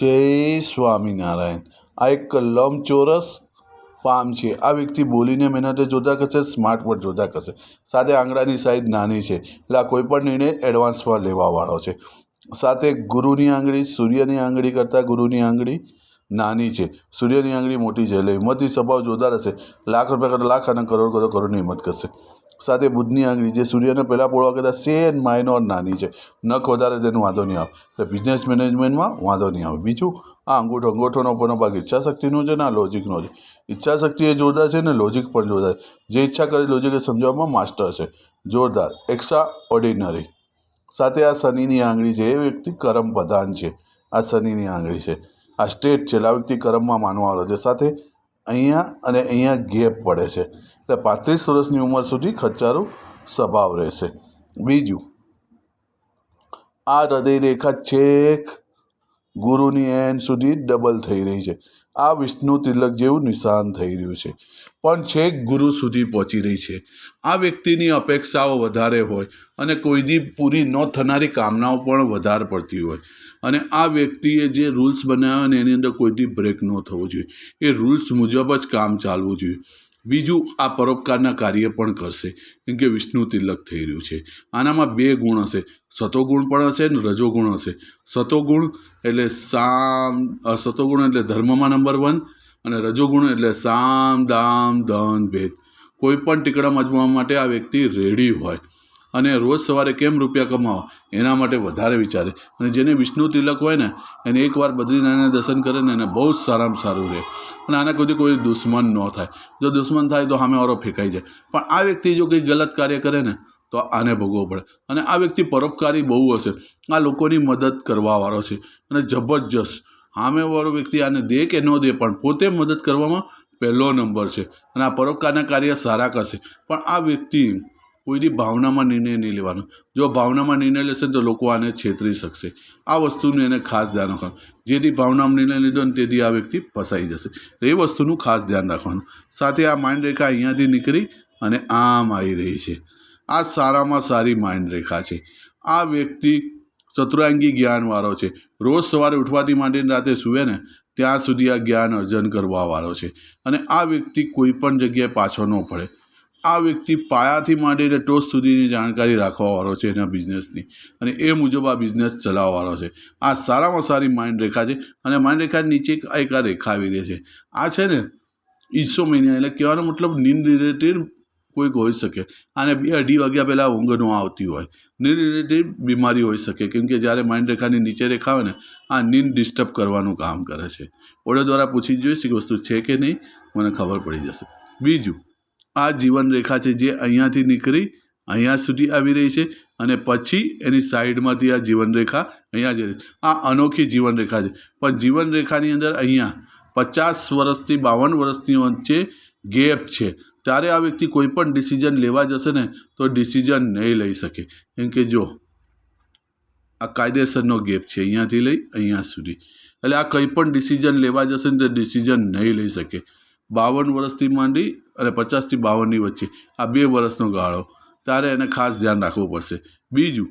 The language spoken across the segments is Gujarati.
જય સ્વામિનારાયણ. આ એક લંબચોરસ પામ છે. આ વ્યક્તિ બોલીને મહેનતે જોતા કરશે, સ્માર્ટ પણ જોતા કરશે. સાથે આંગળાની સાઈઝ નાની છે. એટલે આ કોઈપણ નિર્ણય એડવાન્સમાં લેવાવાળો છે. સાથે ગુરુની આંગળી, સૂર્યની આંગળી કરતાં ગુરુની આંગળી નાની છે. સૂર્યની આંગળી મોટી છે. એટલે હિંમતની સ્વભાવ જોરદાર હશે લાખ રૂપિયા કરતાં લાખ અને કરોડ કરતાં કરોડની હિંમત કરશે. સાથે બુધની આંગળી, જે સૂર્યને પહેલાં પોળવા કરતાં સેન માઇનોર નાની છે. નખ વધારે તેનું વાંધો નહીં આવે. એટલે બિઝનેસ મેનેજમેન્ટમાં વાંધો નહીં આવે. બીજું, આ અંગૂઠો, અંગૂઠોનો ઉપરનો ભાગ ઈચ્છાશક્તિનો છે ને આ લોજિકનો છે. ઈચ્છાશક્તિ એ જોરદાર છે ને લોજિક પણ જોરદાર જે ઈચ્છા કરે લોજિક એ સમજાવવામાં માસ્ટર છે. જોરદાર એક્સ્ટ્રા ઓર્ડિનરી સાથે આ શનિની આંગળી છે. એ વ્યક્તિ કરમ પ્રધાન છે. આ શનિની આંગળી છે. આ સ્ટેટ છે. આ વ્યક્તિ કરમમાં માનવાવાળો છે. સાથે અહીંયા અને અહીંયા ગેપ પડે છે. એટલે પાંત્રીસ વર્ષની ઉંમર સુધી ખર્ચારું સ્વભાવ રહેશે. બીજું, આ હૃદય રેખા છેક ગુરુની એન્ડ સુધી ડબલ થઈ રહી છે. આ વિષ્ણુ તિલક જેવું નિશાન થઈ રહ્યું છે. પણ છેક ગુરુ સુધી પહોંચી રહી છે. આ વ્યક્તિની અપેક્ષાઓ વધારે હોય અને કોઈની પૂરી ન થનારી કામનાઓ પણ વધારે પડતી હોય. અને આ વ્યક્તિએ જે રૂલ્સ બનાવ્યા ને એની અંદર કોઈથી બ્રેક ન થવો જોઈએ. એ રૂલ્સ મુજબ જ કામ ચાલવું જોઈએ. બીજું આ પરોપકારના કાર્ય પણ કરશે, કેમ કે વિષ્ણુ તિલક થઈ રહ્યું છે. આનામાં બે ગુણ હશે. સતોગુણ પણ હશે ને રજોગુણ હશે. સતોગુણ એટલે સામ સતોગુણ એટલે ધર્મમાં નંબર વન અને રજોગુણ એટલે સામ, દામ દન ભેદ. કોઈ પણ ટીકડા મજમવા માટે આ વ્યક્તિ રેડી હોય. અને રોજ સવારે કેમ રૂપિયા કમાવા? એના માટે વધારે વિચારે. અને જેને વિષ્ણુ તિલક હોય ને, એને એકવાર બદ્રીનારાયણના દર્શન કરે ને એને બહુ જ સારામાં સારું રહે. અને આના કોઈ કોઈ દુશ્મન ન થાય. જો દુશ્મન થાય તો સામેવાળો ફેંકાઈ જાય. પણ આ વ્યક્તિ જો કંઈ ગલત કાર્ય કરે ને, તો આને ભોગવવો પડે. અને આ વ્યક્તિ પરોપકારી બહુ હશે. આ લોકોની મદદ કરવાવાળો છે. અને જબરજસ્ત. સામેવાળો વ્યક્તિ આને દે કે ન દે, પણ પોતે મદદ કરવામાં પહેલો નંબર છે. અને આ પરોપકારના કાર્ય સારા કરશે. પણ આ વ્યક્તિ કોઈની ભાવનામાં નિર્ણય નહીં લેવાનો. જો ભાવનામાં નિર્ણય લેશે તો લોકો આને છેતરી શકશે. આ વસ્તુનું એને ખાસ ધ્યાન રાખવાનું. જેથી ભાવનામાં નિર્ણય લીધો ને તેથી આ વ્યક્તિ ફસાઈ જશે. એ વસ્તુનું ખાસ ધ્યાન રાખવાનું. સાથે આ માઇન્ડ રેખા અહીંયાથી નીકળી અને આમ આવી રહી છે. આ સારામાં સારી માઇન્ડ રેખા છે. આ વ્યક્તિ ચતુરાંગી જ્ઞાનવાળો છે. રોજ સવારે ઉઠવાથી માંડીને રાતે સૂવે ને, ત્યાં સુધી આ જ્ઞાન અર્જન કરવાવાળો છે. અને આ વ્યક્તિ કોઈ પણ જગ્યાએ પાછો ન પડે. આ વ્યક્તિ પાયાથી માંડીને ટોચ સુધીની જાણકારી રાખવાવાળો છે એના બિઝનેસની. અને એ મુજબ આ બિઝનેસ ચલાવવાવાળો છે. આ સારામાં સારી માઇન્ડ રેખા છે અને માઇન્ડ રેખા નીચે એક આ રેખા આવી દે છે. આ છે ને ઈસોમેનિયા એટલે કહેવાનો મતલબ નીંદ રિલેટેડ કોઈક હોઈ શકે. અને બે અઢી વાગ્યા પહેલાં ઊંઘ ન આવતી હોય. નિન રિલેટેડ બીમારી હોઈ શકે કેમ કે જ્યારે માઇન્ડ રેખાની નીચે રેખા આવે ને, આ નીંદ ડિસ્ટર્બ કરવાનું કામ કરે છે. ઓર્ડર દ્વારા પૂછી જોઈશ કે વસ્તુ છે કે નહીં, મને ખબર પડી જશે. બીજું આ જીવનરેખા છે જે અહીંયાથી નીકળી અહીંયા સુધી આવી રહી છે અને પછી એની સાઈડમાંથી આ જીવન રેખા અહીંયા જઈ રહી છે. આ અનોખી જીવન રેખા છે. પણ જીવન રેખાની અંદર અહીંયા પચાસ વર્ષથી બાવન વર્ષની વચ્ચે ગેપ છે. ત્યારે આ વ્યક્તિ કોઈ પણ ડિસિઝન લેવા જશે ને તો ડિસિઝન નહીં લઈ શકે. કેમ કે જો, આ કાયદેસરનો ગેપ છે. અહીંયાથી લઈ અહીંયા સુધી. એટલે આ કંઈ પણ ડિસિઝન લેવા જશે ને તો ડિસિઝન નહીં લઈ શકે. બાવન વર્ષથી માંડી અને પચાસથી બાવનની વચ્ચે. આ બે વર્ષનો ગાળો. ત્યારે એને ખાસ ધ્યાન રાખવું પડશે. બીજું,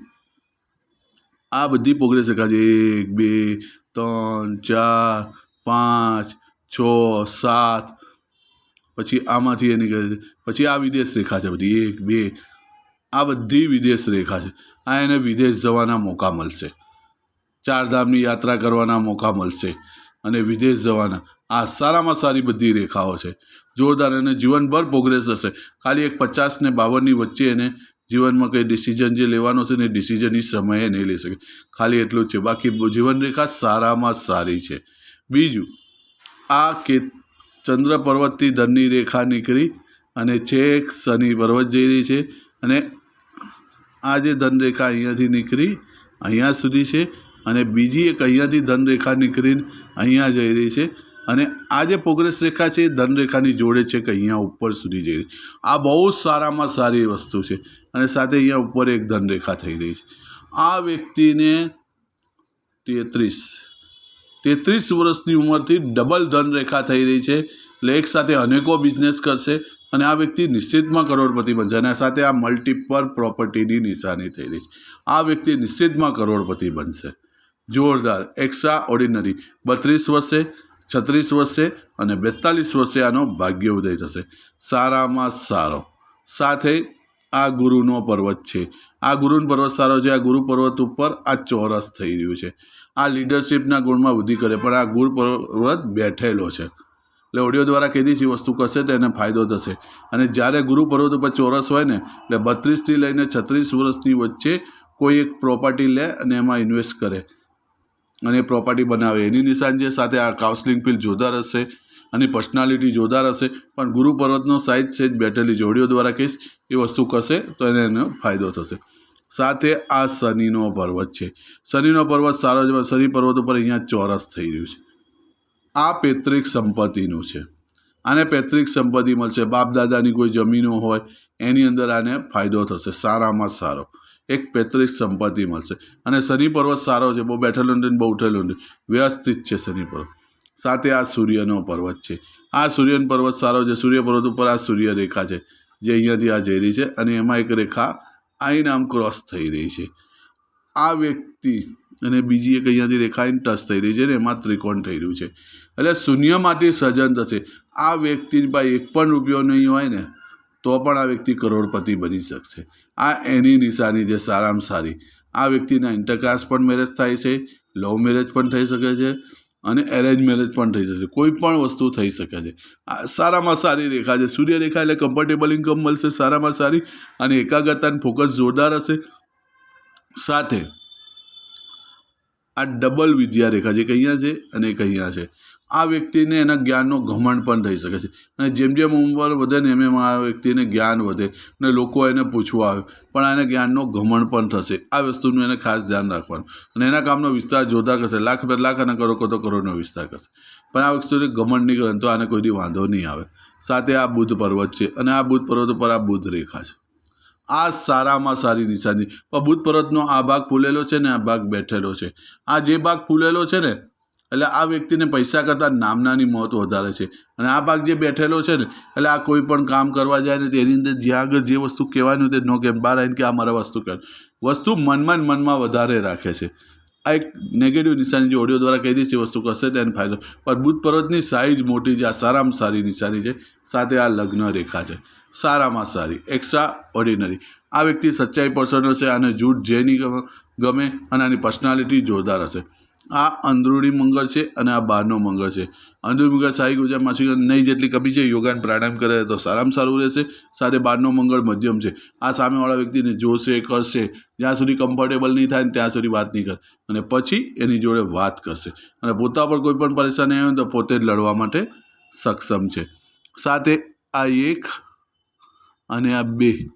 આ બધી પ્રોગ્રેસ રેખા એક, બે, ત્રણ, ચાર, પાંચ, છ, સાત. પછી આમાંથી એ નીકળે છે. પછી આ વિદેશ રેખા છે બધી. એક, બે. આ બધી વિદેશ રેખા છે. આ એને વિદેશ જવાના મોકા મળશે. ચારધામની યાત્રા કરવાના મોકા મળશે. અને વિદેશ જવાના. આ સારામાં સારી બધી રેખાઓ છે. જોરદાર અને જીવનભર પ્રોગ્રેસ હશે ખાલી એક પચાસ ને બાવનની વચ્ચે એને જીવનમાં કંઈ ડિસિઝન જે લેવાનો છે ને ડિસિઝન એ સમયે નહીં લઈ શકે. ખાલી એટલું જ છે. બાકી જીવન રેખા સારામાં સારી છે. બીજું, આ કે ચંદ્ર પર્વતથી ધનની રેખા નીકળી અને છેક શનિ પર્વત જઈ રહી છે અને આ જે ધનરેખા અહીંયાથી નીકળી, અહીંયા સુધી છે. અને બીજી એક અહીંયાથી ધનરેખા નીકળીને અહીંયા જઈ રહી છે. અને આ જે પ્રોગ્રેસ રેખા છે, એ ધનરેખાની જોડે છે કે અહીંયા ઉપર સુધી જઈ રહી આ બહુ જ સારામાં સારી વસ્તુ છે અને સાથે અહીંયા ઉપર એક ધનરેખા થઈ રહી છે. આ વ્યક્તિને તેત્રીસ તેત્રીસ વર્ષની ઉંમરથી ડબલ ધનરેખા થઈ રહી છે. એટલે એક સાથે અનેકો બિઝનેસ કરશે અને આ વ્યક્તિ નિશ્ચિતમાં કરોડપતિ બનશે અને સાથે આ મલ્ટીપલ પ્રોપર્ટીની નિશાની થઈ રહી છે. આ વ્યક્તિ નિશ્ચિતમાં કરોડપતિ બનશે. જોરદાર એક્સ્ટ્રા ઓર્ડિનરી બત્રીસ વર્ષે, છત્રીસ વર્ષે અને બેતાલીસ વર્ષે આનો ભાગ્ય ઉદય થશે. સારામાં સારો. સાથે આ ગુરુનો પર્વત છે. આ ગુરુનો પર્વત સારો છે. આ ગુરુ પર્વત ઉપર આ ચોરસ થઈ રહ્યું છે. આ લીડરશિપના ગુણમાં વૃદ્ધિ કરે, પણ આ ગુરુ પર્વત બેઠેલો છે. એટલે ઓડિયો દ્વારા કીધી વસ્તુ કરશે તો એને ફાયદો થશે. અને જ્યારે ગુરુ પર્વત ઉપર ચોરસ હોય ને, એટલે બત્રીસથી લઈને છત્રીસ વર્ષની વચ્ચે કોઈ એક પ્રોપર્ટી લે અને એમાં ઇન્વેસ્ટ કરે. અને પ્રોપર્ટી બનાવે. એની નિશાન છે સાથે આ કાઉન્સલિંગ ફિલ જોરદાર હશે અને પર્સનાલિટી જોરદાર હશે. પણ ગુરુ પર્વતનો સાઇઝ છે, જ બેઠેલી જોડીઓ દ્વારા કહીશ, એ વસ્તુ કરશે તો એને એનો ફાયદો થશે. સાથે આ શનિનો પર્વત છે. શનિનો પર્વત સારો જ શનિ પર્વત ઉપર અહીંયા ચોરસ થઈ રહ્યું છે. આ પૈતૃક સંપત્તિનું છે. આને પૈતૃક સંપત્તિ મળશે. બાપ દાદાની કોઈ જમીનો હોય, એની અંદર આને ફાયદો થશે. સારામાં સારો. એક પૈતૃક સંપત્તિ મળશે. અને શનિ પર્વત સારો છે, બહુ બેઠેલો નથી બહુ ઉઠેલો નથી. વ્યવસ્થિત છે શનિ પર્વત. સાથે આ સૂર્યનો પર્વત છે. આ સૂર્યનો પર્વત સારો છે. સૂર્ય પર્વત ઉપર આ સૂર્ય રેખા છે, જે અહીંયાથી આ જઈ રહી છે અને એમાં એક રેખા આઈને આમ ક્રોસ થઈ રહી છે. આ વ્યક્તિ અને બીજી એક અહીંયાથી રેખા રેખાઈને ટચ થઈ રહી છે ને એમાં ત્રિકોણ થઈ રહ્યું છે. એટલે શૂન્યમાંથી સર્જન થશે. આ વ્યક્તિની પાસે એક પણ રૂપિયો નહીં હોય ને તો પણ આ વ્યક્તિ કરોડપતિ બની શકશે. આ એની નિશાની છે સારામાં સારી. આ વ્યક્તિના ઇન્ટરકાસ્ટ પણ મેરેજ થાય છે, લવ મેરેજ પણ થઈ શકે છે અને એરેન્જ મેરેજ પણ થઈ શકે કોઈ પણ વસ્તુ થઈ શકે છે. આ સારામાં સારી રેખા છે. સૂર્ય રેખા એટલે કમ્ફર્ટેબલ ઇન્કમ મળશે, સારામાં સારી અને એકાગ્રતા ફોકસ જોરદાર હશે. સાથે આ ડબલ વિદ્યા રેખા છે, એક છે અને એક છે. આ વ્યક્તિને એના જ્ઞાનનો ઘમંડ પણ થઈ શકે છે. અને જેમ જેમ ઉંમર વધે ને એમ એમ આ વ્યક્તિને જ્ઞાન વધે અને લોકો એને પૂછવા આવે, પણ આને જ્ઞાનનો ઘમંડ પણ થશે. આ વસ્તુનું એને ખાસ ધ્યાન રાખવાનું. અને એના કામનો વિસ્તાર જોતા કરશે. લાખ બે લાખ અને કરો તો કરોડનો વિસ્તાર કરશે. પણ આ વસ્તુને ઘમંડ નહીં કરે તો આને કોઈ દી વાંધો નહીં આવે. સાથે આ બુદ્ધ પર્વત છે અને આ બુદ્ધ પર્વત ઉપર આ બુદ્ધ રેખા છે. આ સારામાં સારી નિશાની. પણ બુદ્ધ પર્વતનો આ ભાગ ફૂલેલો છે ને આ ભાગ બેઠેલો છે. આ જે ભાગ ફૂલેલો છે ને એટલે આ વ્યક્તિને પૈસા કરતાં નામનાની મોત વધારે છે. અને આ ભાગ જે બેઠેલો છે ને, એટલે આ કોઈ પણ કામ કરવા જાય ને તેની અંદર જ્યાં આગળ જે વસ્તુ કહેવાનું તે નો કે બહાર આવીને કે આ મારા વસ્તુ કર વસ્તુ મનમાં મનમાં વધારે રાખે છે. આ એક નેગેટિવ નિશાની જે ઓડિયો દ્વારા કહી દઈશ એ વસ્તુ કરશે તેને ફાયદો પણ બુદ્ધ પર્વતની સાઇઝ મોટી છે, આ સારામાં સારી નિશાની છે. સાથે આ લગ્ન રેખા છે. સારામાં સારી એક્સ્ટ્રા ઓર્ડિનરી આ વ્યક્તિ સચ્ચાઈ પર્સન હશે અને જૂઠ, જેની ગમે, અને આની પર્સનાલિટી જોરદાર હશે. આ અંદરૂણી મંગળ છે અને આ બહારનો મંગળ છે. અંદરૂણી મંગળ સારી ગુજરાત માસિક નહીં જેટલી કમી છે, યોગાન પ્રાણાયામ કરે તો સારામાં સારું રહેશે. સાથે બહારનો મંગળ મધ્યમ છે. આ સામેવાળા વ્યક્તિને જોશે, કરશે. જ્યાં સુધી કમ્ફર્ટેબલ નહીં થાય ને ત્યાં સુધી વાત નહીં કરે. અને પછી એની જોડે વાત કરશે. અને પોતા પર કોઈ પણ પરેશાની આવે તો પોતે જ લડવા માટે સક્ષમ છે. સાથે આ એક અને આ બે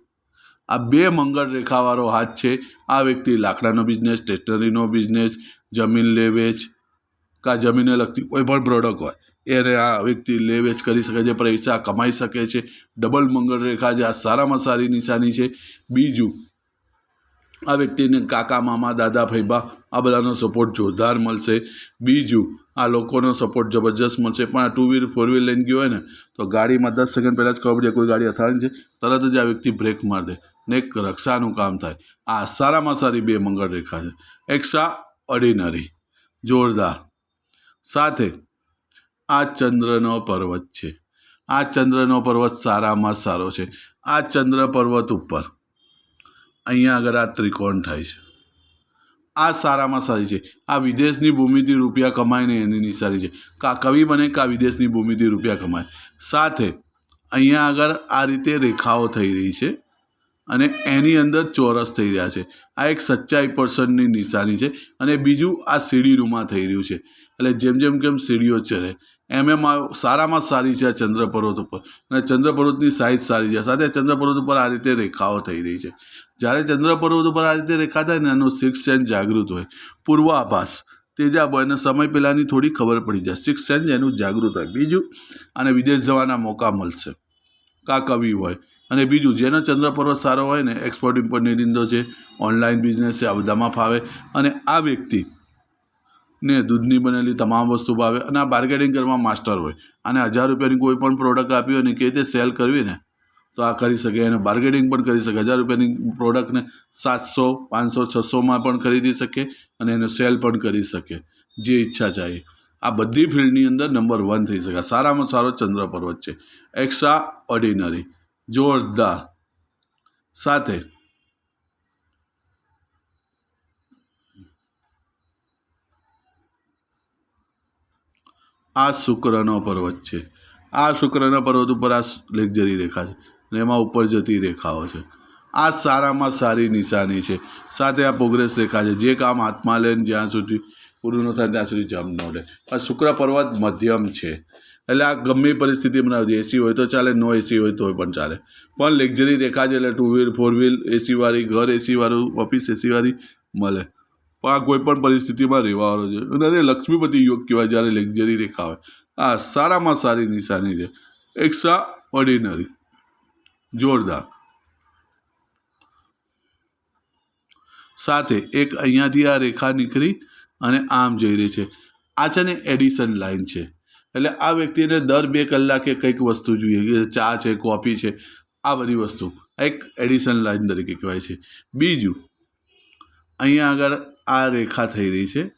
આ બે મંગળ રેખાવાળો હાથ છે. આ વ્યક્તિ લાકડાનો બિઝનેસ સ્ટેશનરીનો બિઝનેસ જમીન લે વેચ, કાં જમીનને લગતી કોઈ પણ પ્રોડક્ટ હોય, એને આ વ્યક્તિ લે વેચ કરી શકે છે, પૈસા કમાઈ શકે છે. ડબલ મંગળ રેખા છે, આ સારામાં સારી નિશાની છે. બીજું આ વ્યક્તિને કાકા, મામા, દાદા, ભાઈબા આ બધાનો સપોર્ટ જોરદાર મળશે. બીજું, આ લોકોનો સપોર્ટ જબરજસ્ત મળશે. પણ આ ટુ વ્હીલ ફોર વ્હીલ લઈને ગયો હોય ને, તો ગાડીમાં દસ સેકન્ડ પહેલાં જ ખબર પડે કોઈ ગાડી અથડાણી છે, તરત જ આ વ્યક્તિ બ્રેક મારી દે ને એક રક્ષાનું કામ થાય. આ સારામાં સારી બે મંગળ રેખા છે. એક્સ્ટ્રા ઓર્ડિનરી જોરદાર. સાથે, આ ચંદ્રનો પર્વત છે. આ ચંદ્રનો પર્વત સારામાં સારો છે. આ ચંદ્ર પર્વત ઉપર અહીંયા આગળ આ ત્રિકોણ થાય છે. આ સારામાં સારી છે. આ વિદેશની ભૂમિથી રૂપિયા કમાઈને એની નિશાળી છે. કા કવિ બને કા વિદેશની ભૂમિથી રૂપિયા કમાય. સાથે અહીંયા આગળ આ રીતે રેખાઓ થઈ રહી છે અને એની અંદર ચોરસ થઈ રહ્યા છે. આ એક સચ્ચાઈ પર્સનની નિશાની છે અને બીજું આ સીડીનુંમાં થઈ રહ્યું છે. એટલે જેમ જેમ કેમ સીડીઓ ચડે, એમ એમ સારામાં સારી છે આ ચંદ્ર પર્વત ઉપર. અને ચંદ્ર પર્વતની સાઇઝ સારી છે. સાથે ચંદ્ર પર્વત ઉપર આ રીતે રેખાઓ થઈ રહી છે. જ્યારે ચંદ્ર પર્વત ઉપર આ રીતે રેખા થાય ને, એનું સિક્સ સેન્સ જાગૃત હોય. પૂર્વાભાસ. તેજાબ હોય અને સમય પહેલાંની થોડી ખબર પડી જાય. સિક્સ સેન્સ એનું જાગૃત હોય. બીજું અને વિદેશ જવાના મોકા મળશે. કા કવિ હોય. અને બીજું, જેનો ચંદ્ર પર્વત સારો હોય ને એક્સપોર્ટ ઇમ્પોર્ટની નિંદો છે ઓનલાઈન બિઝનેસ છે, આ બધામાં ફાવે. અને આ વ્યક્તિ ને દૂધની બનેલી તમામ વસ્તુ ભાવે અને આ બાર્ગેનિંગ કરવામાં માસ્ટર હોય. અને હજાર રૂપિયાની કોઈ પણ પ્રોડક્ટ આપી હોય ને, કે રીતે સેલ કરવી ને તો આ કરી શકે અને બાર્ગેનિંગ પણ કરી શકે. હજાર રૂપિયાની પ્રોડક્ટને સાતસો, પાંચસો, છસોમાં પણ ખરીદી શકે અને એને સેલ પણ કરી શકે, જે ઈચ્છા ચાહે. આ બધી ફિલ્ડની અંદર નંબર વન થઈ શકે. સારામાં સારો ચંદ્ર પર્વત છે. એક્સ્ટ્રા ઓર્ડિનરી જોરદાર. સાથે આ શુક્રનો પર્વત છે. આ શુક્રના પર્વત ઉપર આ લેક્ઝરી રેખા છે. અને એમાં ઉપર જતી રેખાઓ છે. આ સારામાં સારી નિશાની છે. સાથે આ પ્રોગ્રેસ રેખા છે. જે કામ હાથમાં લે જ્યાં સુધી પૂરું ન થાય ત્યાં સુધી જમ ન લે. આ શુક્ર પર્વત મધ્યમ છે. એટલે આ ગમે પરિસ્થિતિ બનાવતી. એસી હોય તો ચાલે નો એસી હોય તો પણ ચાલે. પણ લેક્ઝરી રેખા છે એટલે ટુ વ્હીલ ફોર વ્હીલ એસીવાળી ઘર એસીવાળું ઓફિસ એસીવાળી મળે. પણ આ કોઈ પરિસ્થિતિમાં રહેવાનો છે. અને અરે લક્ષ્મીપતિ યોગ કહેવાય જ્યારે લેક્ઝરી રેખા હોય. આ સારામાં સારી નિશાની છે. એક્સ્ટ્રા ઓર્ડિનરી જોરદાર. સાથે એક અહીંયાથી આ રેખા નીકળી અને આમ જઈ રહી છે. આ છે ને એડિશન લાઇન છે. એટલે આ વ્યક્તિને દર બે કલાકે કંઈક વસ્તુ જોઈએ. ચા છે, કોફી છે, આ બધી વસ્તુ. એક એડિશન લાઇન તરીકે કહેવાય છે. બીજું, અહીંયા આગળ આ રેખા થઈ રહી છે.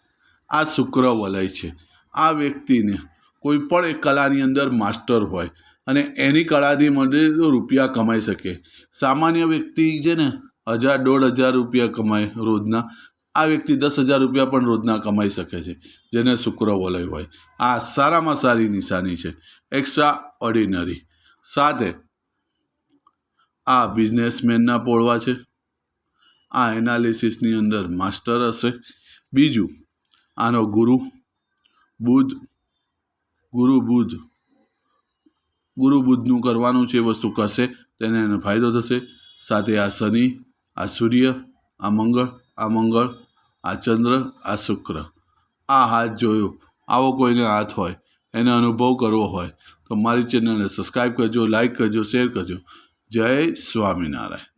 આ શુક્ર વલય છે. આ વ્યક્તિને કોઈ પણ એક કલાની અંદર માસ્ટર હોય અને એની કળાથી મને રૂપિયા કમાઈ શકે. સામાન્ય વ્યક્તિ છે ને, હજાર દોઢ હજાર રૂપિયા કમાય રોજના. આ વ્યક્તિ દસ હજાર રૂપિયા પણ રોજના કમાઈ શકે છે, જેને શુક્ર વલય હોય. આ સારામાં સારી નિશાની છે એક્સ્ટ્રા ઓર્ડિનરી સાથે, આ બિઝનેસમેનના પોળવા છે. આ એનાલિસિસની અંદર માસ્ટર હશે. બીજું, આનો ગુરુ, બુધ ગુરુ બુધ. ગુરુ બુધનું કરવાનું છે એ વસ્તુ કરશે તેને એને ફાયદો થશે. સાથે આ શનિ, આ સૂર્ય, આ મંગળ આ મંગળ, આ ચંદ્ર, આ શુક્ર. આ હાથ જોયો. આવો કોઈને હાથ હોય, એને અનુભવ કરવો હોય, તો મારી ચેનલને સબસ્ક્રાઈબ કરજો લાઈક કરજો, શેર કરજો. જય સ્વામિનારાયણ.